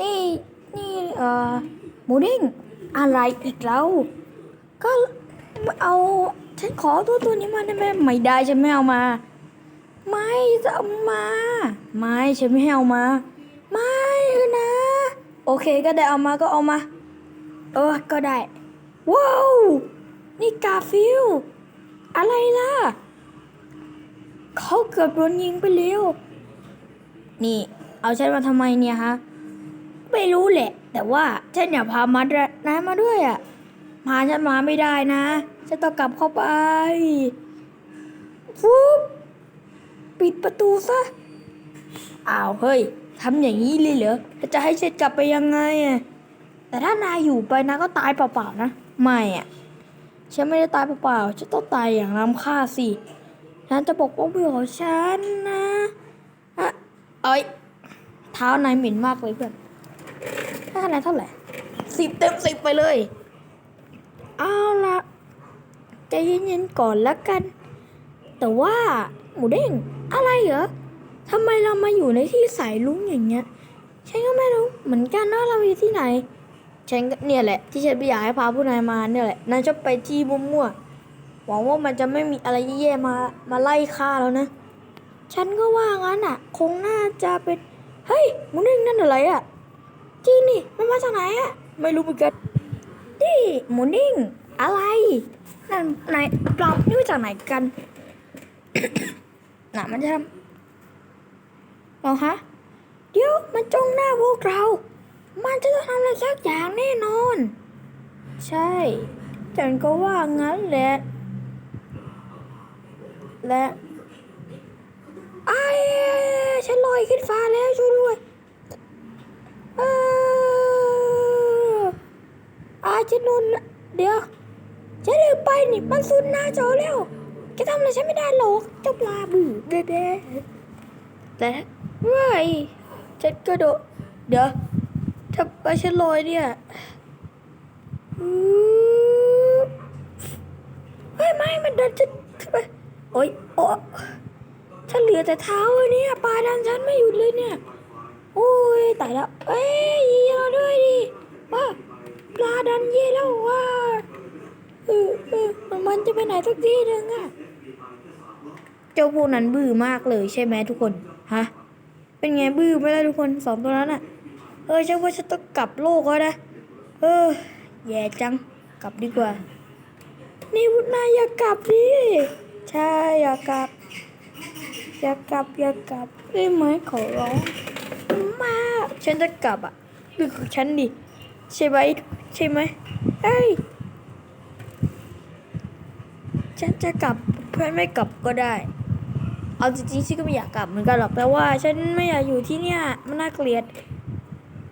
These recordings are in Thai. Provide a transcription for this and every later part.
นี่นี่เอ่อหมูเด้งอะไรอีกแล้ว ก็เอาฉันขอตัวตัวนี้มาได้ไหมไม่ได้ฉันไม่เอามา ไม่จะเอามา ไม่ฉันไม่ให้เอามา ไม่นะ โอเคก็ได้เอามาก็เอามา เออก็ได้ ว้าว นี่กาฟิลอะไรล่ะ เขาเกือบโดนยิงไปแล้ว นี่ เอาฉันมาทำไมเนี่ยฮะ ไม่รู้แหละ แต่ว่าฉันอยากพามาดนายมาด้วยอะพาฉันมาไม่ได้นะ ฉันต้องกลับเข้าไปฟุบปิดประตูซะ อ้าวเฮ้ยทำอย่างนี้เลยเหรอแล้วจะให้ฉันกลับไปยังไงอะแต่ถ้านายอยู่ไปนะก็ตายเปล่าๆนะ ไม่อะ ฉันไม่ได้ตายเปล่าๆ ฉันต้องตายอย่างล้ำค่าสิ ฉันจะปกป้องเพื่อของฉันนะอะเอ้ย เท้านายเหม็นมากเลยเพื่อน คะแนนเท่าไหร่สิบเต็มสิบไปเลย เอาละใจเย็นๆก่อนละกัน แต่ว่าหมูเด้งอะไรเหรอทำไมเรามาอยู่ในที่สายลุ้งอย่างเงี้ย ฉันก็ไม่รู้เหมือนกันว่าเราอยู่ที่ไหน ฉันก็เนี่ยแหละที่ฉันไม่อยากให้พาผู้นายมาเนี่ยแหละนายชอบไปจี้มั่วๆหวังว่ามันจะไม่มีอะไรแย่ๆมามาไล่ฆ่าแล้วนะ ฉันก็ว่างั้นอะ คงน่าจะเป็น เฮ้ยหมูนิ่งนั่นอะไรอะ จริงนี่มันมาจากไหนอะไม่รู้เหมือนกันนี่หมูนิ่ง อะไรนั่นไหนปลอมนี่มาจากไหนกันน่ะมันจะทำเอาฮะเดี๋ยวมันจ้องหน้าพวกเรา มันจะต้องทำอะไรสักอย่างแน่นอน ใช่ฉันก็ว่างั้นแหละ และไอ้ฉันลอยขึ้นฟ้าแล้วช่วยด้วยเออ อาฉันโดนเดี๋ยวฉันลืมไปนี่มันสุดหน้าจอแล้วแกทำอะไรฉันไม่ได้หรอกเจ้าปลาบื้อเด้แต่เว้ยฉันกระโดดเดี๋ยวถ้าไปฉันลอยเนี่ยอือเฮ้ยไม่มันดันฉันไปโอ๊ยโอ๊ะฉันเหลือแต่เท้าอะเนี่ยปลาดันฉันไม่หยุดเลยเนี่ยโอ้ยตายแล้วเอ้ย ปลาดันเย่แล้วว่าเออเออมันจะไปไหนสักทีหนึ่งอะเจ้าพวกนั้นบื้อมากเลยใช่ไหมทุกคนฮะเป็นไงบื้อไหมล่ะทุกคนสองตัวนั้นอะเออฉันว่าฉันต้องกลับโลกแล้วนะเออแย่จังกลับดีกว่า นี่พุทนายอย่ากลับดิใช่อย่ากลับอย่ากลับอย่ากลับได้ไหมขอร้องมาฉันจะกลับอะเรื่องของฉันดิใช่ไหม ใช่ไหมเอ้ยฉันจะกลับเพื่อนไม่กลับก็ได้ เอาจริงๆฉันก็ไม่อยากกลับเหมือนกันหรอกแต่ว่า ฉันไม่อยากอยู่ที่เนี่ยมันน่าเกลียด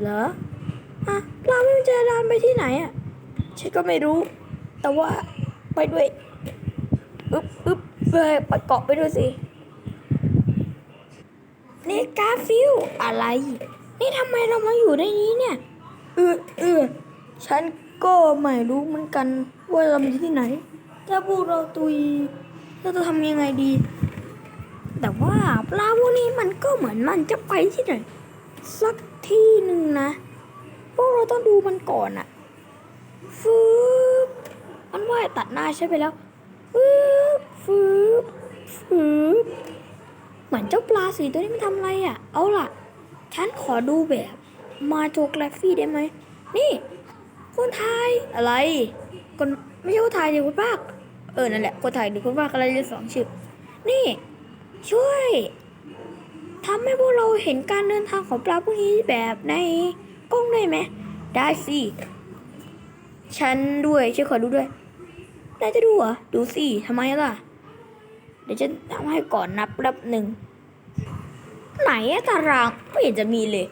เหรออะเราไม่จะเดินไปที่ไหนอะฉันก็ไม่รู้ แต่ว่าไปด้วยอึ๊บอึ๊บเไปเกาะไปด้วยสินี่กาฟิลอะไร นี่ทำไมเรามาอยู่ในนี้เนี่ย เออเออ ฉันก็ไม่รู้เหมือนกันว่าเราอยู่ที่ไหน ถ้าพวกเราตุยเราจะทำยังไงดี แต่ว่าปลาพวกนี้มันก็เหมือนมันจะไปที่ไหน สักที่หนึ่งนะ พวกเราต้องดูมันก่อนอะฟืบมันว่ายตัดหน้าใช่ไปแล้วฟืบฟืบฟืบเหมือนเจ้าปลาสีตัวนี้มันทำอะไรอะเอาล่ะ ฉันขอดูแบบมาโจกราฟีได้ไหมนี่ คนไทยอะไร คนไม่ใช่คนไทยดิคนภาคเออนั่นแหละคนไทยหรือคนภาคอะไรเลยสองชื่อนี่ ช่วยทำให้พวกเราเห็นการเดินทางของปลาพวกนี้แบบในกล้องได้ไหมได้สิฉันด้วยช่วยขอดูด้วยนายจะดูเหรอดูสิทำไมล่ะ เดี๋ยวฉันทำให้ก่อนนับรับหนึ่งไหนอะตารางไม่เห็นจะมีเลย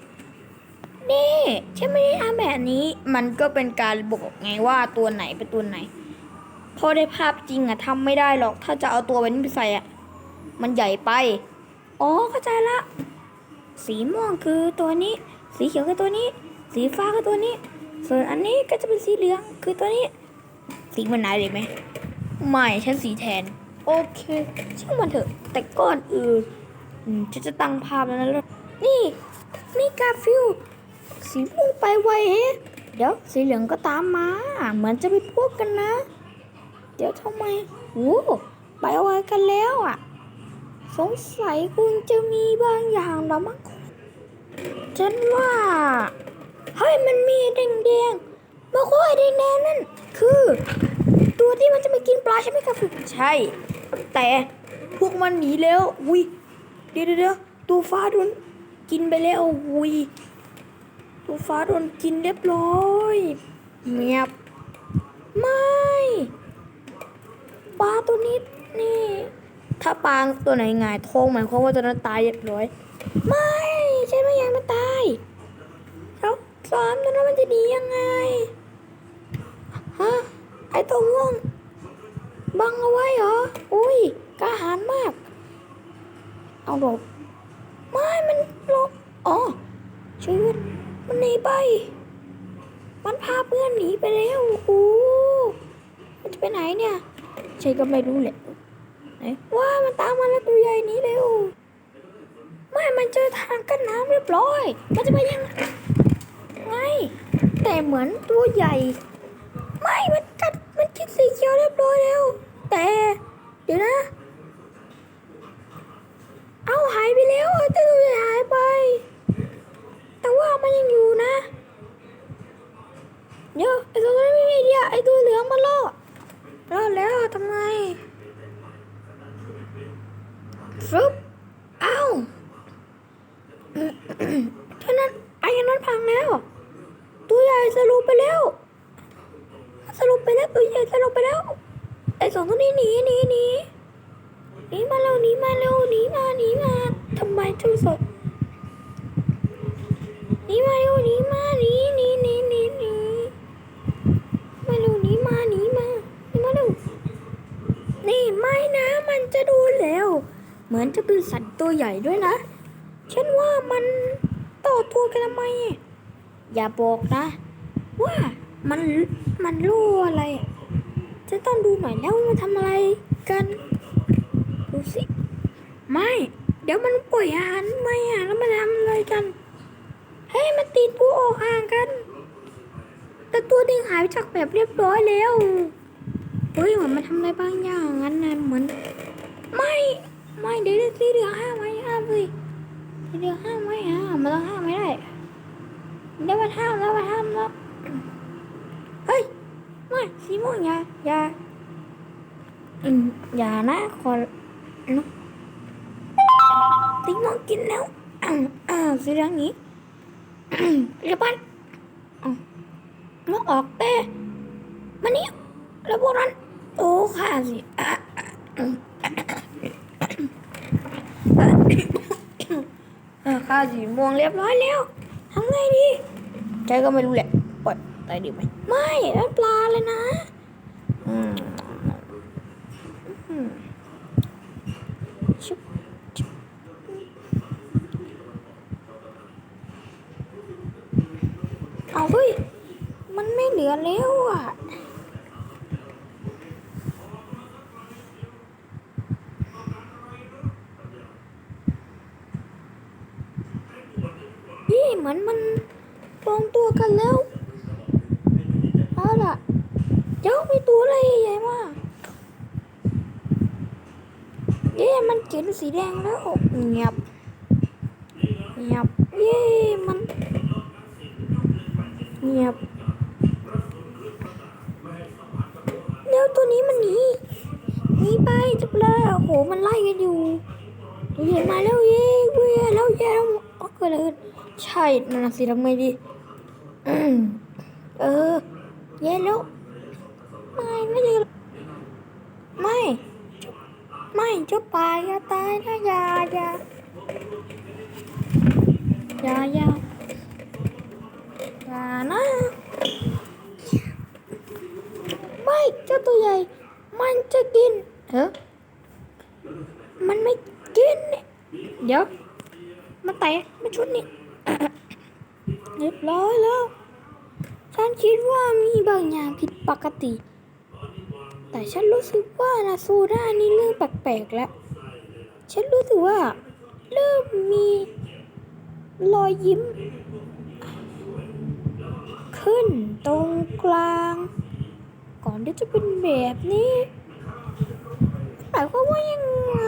นี่ฉันไม่ได้ทำแบบนี้ มันก็เป็นการบอกไงว่าตัวไหนเป็นตัวไหน พอได้ภาพจริงอะทำไม่ได้หรอก ถ้าจะเอาตัวไปนี่ไปใส่อะมันใหญ่ไป อ๋อเข้าใจละ สีม่วงคือตัวนี้ สีเขียวคือตัวนี้ สีฟ้าคือตัวนี้ ส่วนอันนี้ก็จะเป็นสีเหลืองคือตัวนี้ สีมันไหนเลยไหมไม่ฉันสีแทน โอเคช่างมันเถอะ แต่ก่อนอื่นอืมฉันจะตั้งภาพแล้วนะนี่นี่กาฟิล สีม่วงไปไวเฮเดี๋ยวสีเหลืองก็ตามมา เหมือนจะเป็นพวกกันนะ เดี๋ยวทำไมโอ้ไปไวกันแล้วอะ สงสัยคงจะมีบางอย่างแล้วมั้งฉันว่าเฮ้ยมันมีแดงๆมาค่อยแดงๆนั่นคือ ตัวที่มันจะมากินปลาใช่ไหมครับใช่ แต่พวกมันหนีแล้วอุ้ยเดี๋ยวเดี๋ยวเดี๋ยวตัวฟ้าโดนกินไปแล้วอุ้ ตัวฟ้าโดนกินเรียบร้อยเงียบไม่ปลาตัวนี้นี่ ถ้าปลาตัวไหนหงายท้องหมายความว่าตัวนั้นตายเรียบร้อย ไม่ฉันไม่อยากมันตายแล้วสามตัวนั้นมันจะดียังไงฮะไอตัวม่วงบังเอาไว้เหรอ อุ้ยกล้าหาญมาก เอาหลบไม่มันหลบอ๋อชีวิต มันหนีไป มันพาเพื่อนหนีไปแล้วโอ้มันจะไปไหนเนี่ยใช่ก็ไม่รู้แหละไหนว่ามันตามมาแล้วตัวใหญ่นี้เร็วไม่มันเจอทางกั้นน้ำเรียบร้อย มันจะไปยังไงแต่เหมือนตัวใหญ่ ไม่มันกัดมันกินสีเขียวเรียบร้อยแล้ว แต่ เดี๋ยวนะ เอาหายไปแล้วไอ้ตัวใหญ่หายไป แต่ว่ามันยังอยู่นะ เดี๋ยวไอ้ตัวนั้นไม่มีเดียไอ้ตัวเหลืองมันรอดรอดแล้วทำไงฟึบเอ้า เท่านั้นไอ้อันนั้นพังแล้ว ตัวใหญ่สรุปไปแล้ว ส รุปไปแล้วตัวใหญ่สรุปไปแล้ว ไอ้สองตัวนี้หนีหนีหนีหนีมาเร็วหนีมาเร็วหนีมาหนีมาทำไมถึงสดหนีมาเร็วหนีมาหนีหนีหนีหนีหนีมาเร็วหนีมาหนีมาหนีมาเร็วนี่ไม่นะมันจะโดนแล้ว เหมือนจะเป็นสัตว์ตัวใหญ่ด้วยนะฉันว่ามันต่อตัวกันทำไมอย่าบอกนะ ว่า มันมันรู้อะไร จะต้องดูหน่อยแล้วมันทำอะไรกัน ดูสิ ไม่ เดี๋ยวมันปล่อยอาหารไม่อะแล้วมันทำอะไรกัน เฮ้ยมันตีตัวออกห่างกัน แต่ตัวดึงหายไปจากแบบเรียบร้อยแล้วเฮ้ยเหมือนมันทำอะไรบางอย่างงั้นนะเหมือน ไม่ไม่เดี๋ยวสีเหลือห้ามไว้ห้ามสิสีเหลืองห้ามไว้ห้ามมันต้องห้ามไม่ได้เดี๋ยวมันห้ามแล้วมันห้ามแล้ว ไม่สีม่วงอย่าอย่าอืมอย่านะขอนะสีม่วงกินแล้วสีเหลืองนี้เรียบร้อยอ้าวมันออกเต้มานี่แล้วพวกนั้นโอ้ค่ะสิอะอ่าสีม่วงเรียบร้อยแล้วทำไงดีใจก็ไม่รู้แหละ ตายดีไหมไม่นั่นปลาเลยนะอืมอืมชุบชุบเอาเฮ้ยมันไม่เหลือแล้วอะ นี่เหมือนมันปลองตัวกันแล้ว เอะเจ้ามีตัวอะไรใหญ่มากเย้มันเขียนสีแดงแล้วเงียบเงียบเย้มันเงียบเดี๋ยวตัวนี้มันหนีหนีไปจับเลยโอ้โหมันไล่กันอยู่ตัวใหญ่มาแล้วเย้เว้ยแล้วเย้แล้วอ๋อเกิดอะไรขึ้นใช่นั่นสิทำไงดีอืมเออ เย้แล้ว ไม่ไม่ใช่ไม่ไม่เจ้าป่าอย่าตายนะอย่าอย่าอย่าอย่าอย่านะไม่เจ้าตัวใหญ่ มันจะกินเออมันไม่กินเนี่ยเดี๋ยวมาแตะมาชุดนี่เรียบร้อยแล้ว ฉันคิดว่ามีบางอย่างผิดปกติ แต่ฉันรู้สึกว่านาซูด้านี่เริ่มแปลกๆแล้ว ฉันรู้สึกว่าเริ่มมีรอยยิ้ม ขึ้นตรงกลาง ก่อนที่จะเป็นแบบนี้หมายความว่ายังไง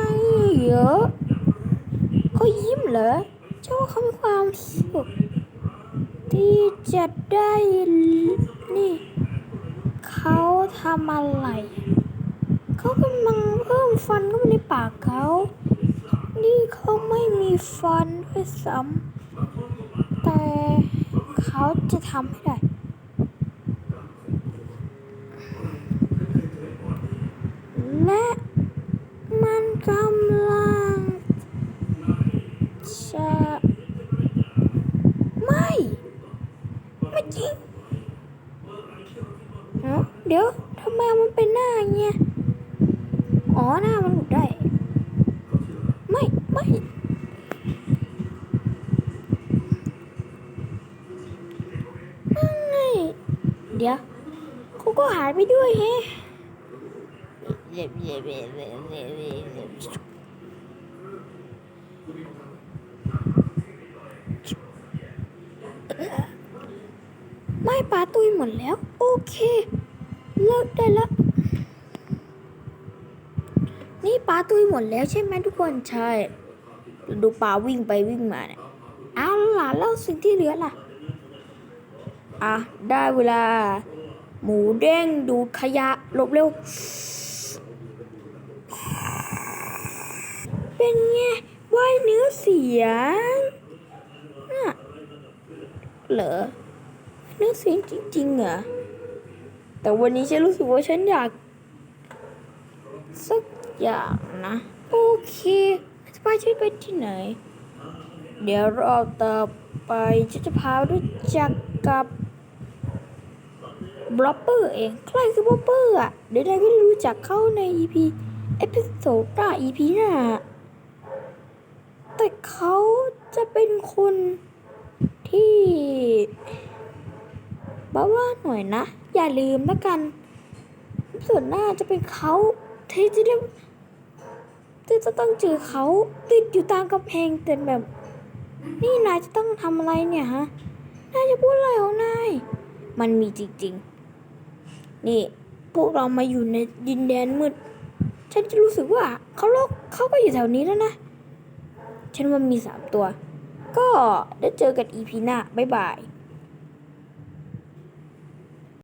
เหรอเขายิ้มเหรอเจ้าว่าเขามีความสุขที่จะ ได้นี่ เขาทำอะไร เขากำลังเพิ่มฟันเข้าไปในปากเขา นี่เขาไม่มีฟันด้วยซ้ำแต่เขาจะทำให้ได้ และมันกำลังจะไม่ ไม่จริง เดี๋ยวทำไมมันเป็นหน้าอย่างเงี้ย อ๋อหน้ามันหลุดได้ ไม่ไม่ไม่เดี๋ยวเขาก็หายไปด้วยแฮะไม่ปลาตุยหมดแล้ว โอเค เลิกได้แล้วนี่ปลาตุยหมดแล้วใช่ไหมทุกคนใช่ ดูปลาวิ่งไปวิ่งมาเนี่ยเอาวหล่ะแล้วสิ่งที่เหลือล่ะ อะ ได้เวลา หมูเด้งดูขยะลบเร็ว เป็นไงว่ายเนื้อเสียงน่ะเหรอเนื้อเสียงจริงๆเหรอ แต่วันนี้ฉันรู้สึกว่าฉันอยาก สักอย่างนะ โอเคจะพาฉันไปที่ไหน เดี๋ยวรอบต่อไปฉันจะพารู้จักกับบล็อปเปอร์เองใครคือบล็อปเปอร์อะเดี๋ยวนายก็ได้รู้จักเขาใน EP เอพิโซดหน้า EP หน้า แต่เขาจะเป็นคนที่ บ้าว่าหน่อยนะ อย่าลืมนะกัน ส่วนหน้าจะเป็นเขาที่จะได้ที่จะต้องเจอเขาติดอยู่ตามกำแพงแต่แบบ นี่นายจะต้องทำอะไรเนี่ยฮะนายจะพูดอะไรของนายมันมีจริงๆ นี่พวกเรามาอยู่ในดินแดนมืด ฉันจะรู้สึกว่าเขาโลกเขาก็อยู่แถวนี้แล้วนะ ฉันว่ามีสามตัว ก็ได้เจอกันอีพีหน้า บ๊ายบาย